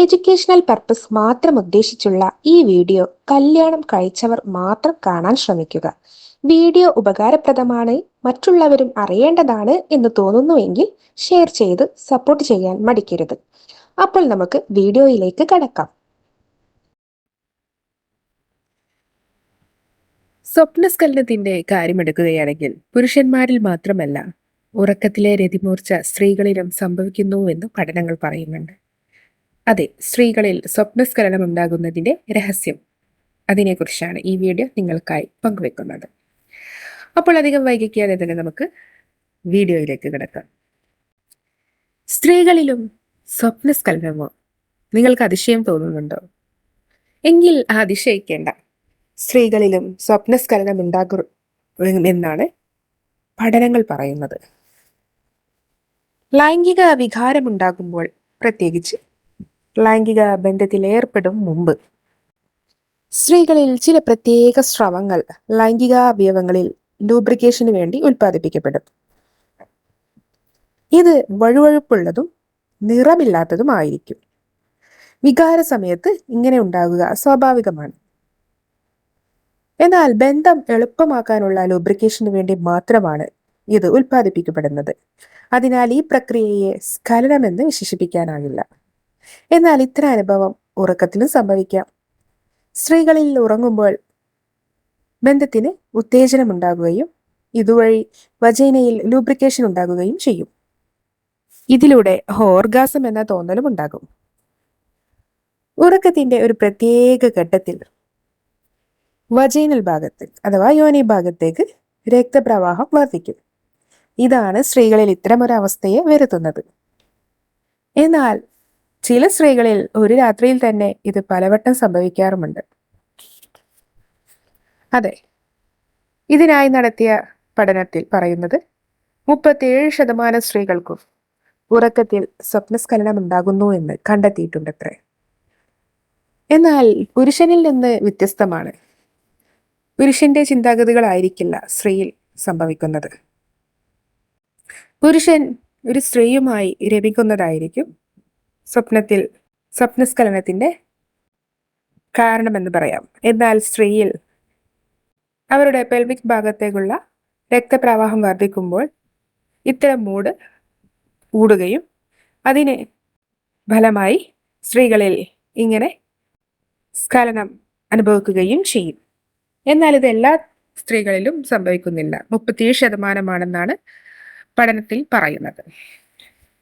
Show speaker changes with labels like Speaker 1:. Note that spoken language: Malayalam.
Speaker 1: എഡ്യൂക്കേഷണൽ പർപ്പസ് മാത്രം ഉദ്ദേശിച്ചുള്ള ഈ വീഡിയോ കല്യാണം കഴിച്ചവർ മാത്രം കാണാൻ ശ്രമിക്കുക. വീഡിയോ ഉപകാരപ്രദമാണ് മറ്റുള്ളവരും അറിയേണ്ടതാണ് എന്ന് തോന്നുന്നുവെങ്കിൽ ഷെയർ ചെയ്ത് സപ്പോർട്ട് ചെയ്യാൻ മടിക്കരുത്. അപ്പോൾ നമുക്ക് വീഡിയോയിലേക്ക് കടക്കാം.
Speaker 2: സ്വപ്നസ്കലനത്തിന്റെ കാര്യമെടുക്കുകയാണെങ്കിൽ പുരുഷന്മാരിൽ മാത്രമല്ല ഉറക്കത്തിലെ രതിമൂർച്ച സ്ത്രീകളിലും സംഭവിക്കുന്നുവെന്ന് പഠനങ്ങൾ പറയുന്നുണ്ട്. അതെ സ്ത്രീകളിൽ സ്വപ്നസ്ഖലനം ഉണ്ടാകുന്നതിന്റെ രഹസ്യം. അതിനെക്കുറിച്ചാണ് ഈ വീഡിയോ നിങ്ങൾക്കായി പങ്കുവെക്കുന്നത്. അപ്പോൾ അധികം വൈകിക്കാതെ തന്നെ നമുക്ക് വീഡിയോയിലേക്ക് കിടക്കാം. സ്ത്രീകളിലും സ്വപ്നസ്ഖലനമോ? നിങ്ങൾക്ക് അതിശയം തോന്നുന്നുണ്ടോ? എങ്കിൽ അതിശയിക്കേണ്ട സ്ത്രീകളിലും സ്വപ്നസ്ഖലനം ഉണ്ടാകും എന്നാണ് പഠനങ്ങൾ പറയുന്നത്. ലൈംഗിക വികാരമുണ്ടാകുമ്പോൾ പ്രത്യേകിച്ച് ലൈംഗിക ബന്ധത്തിൽ ഏർപ്പെടും മുമ്പ്. സ്ത്രീകളിൽ ചില പ്രത്യേക സ്രവങ്ങൾ ലൈംഗിക അവയവങ്ങളിൽ ലൂബ്രിക്കേഷന് വേണ്ടി ഉൽപ്പാദിപ്പിക്കപ്പെടും. ഇത് വഴുവഴുപ്പുള്ളതും നിറമില്ലാത്തതുമായിരിക്കും വികാര സമയത്ത് ഇങ്ങനെ ഉണ്ടാകുക സ്വാഭാവികമാണ്. എന്നാൽ ബന്ധം എളുപ്പമാക്കാനുള്ള ലൂബ്രിക്കേഷന് വേണ്ടി മാത്രമാണ് ഇത് ഉൽപ്പാദിപ്പിക്കപ്പെടുന്നത്. അതിനാൽ ഈ പ്രക്രിയയെ സ്ഖലനമെന്ന് വിശേഷിപ്പിക്കാനാകില്ല. എന്നാൽ ഇത്തരം അനുഭവം ഉറക്കത്തിലും സംഭവിക്കാം. സ്ത്രീകളിൽ ഉറങ്ങുമ്പോൾ ബന്ധത്തിന് ഉത്തേജനമുണ്ടാകുകയും ഇതുവഴി വജൈനയിൽ ലൂബ്രിക്കേഷൻ ഉണ്ടാകുകയും ചെയ്യും. ഇതിലൂടെ ഹോർഗാസം എന്ന തോന്നലും ഉണ്ടാകും. ഉറക്കത്തിന്റെ ഒരു പ്രത്യേക ഘട്ടത്തിൽ വജൈനൽ ഭാഗത്ത് അഥവാ യോനി ഭാഗത്തേക്ക് രക്തപ്രവാഹം വർദ്ധിക്കും. ഇതാണ് സ്ത്രീകളിൽ ഇത്തരമൊരവസ്ഥയെ വരുത്തുന്നത്. എന്നാൽ ചില സ്ത്രീകളിൽ ഒരു രാത്രിയിൽ തന്നെ ഇത് പലവട്ടം സംഭവിക്കാറുമുണ്ട്. അതെ ഇതിനായി നടത്തിയ പഠനത്തിൽ പറയുന്നത് മുപ്പത്തിയേഴ് ശതമാനം സ്ത്രീകൾക്കും ഉറക്കത്തിൽ സ്വപ്നസ്ഖലനം ഉണ്ടാകുന്നു എന്ന് കണ്ടെത്തിയിട്ടുണ്ടത്രേ. എന്നാൽ പുരുഷനിൽ നിന്ന് വ്യത്യസ്തമാണ്. പുരുഷന്റെ ചിന്താഗതികളായിരിക്കില്ല സ്ത്രീയിൽ സംഭവിക്കുന്നത്. പുരുഷൻ ഒരു സ്ത്രീയുമായി രമിക്കുന്നതായിരിക്കും സ്വപ്നത്തിൽ സ്വപ്നസ്ഖലനത്തിന്റെ കാരണമെന്ന് പറയാം. എന്നാൽ സ്ത്രീയിൽ അവരുടെ പെൽവിക് ഭാഗത്തേക്കുള്ള രക്തപ്രവാഹം വർദ്ധിക്കുമ്പോൾ ഇത്തരം മൂഡ് കൂടുകയും അതിന് ഫലമായി സ്ത്രീകളിൽ ഇങ്ങനെ സ്ഖലനം അനുഭവിക്കുകയും ചെയ്യും. എന്നാൽ ഇത് എല്ലാ സ്ത്രീകളിലും സംഭവിക്കുന്നില്ല. മുപ്പത്തിയേഴ് ശതമാനമാണെന്നാണ് പഠനത്തിൽ പറയുന്നത്.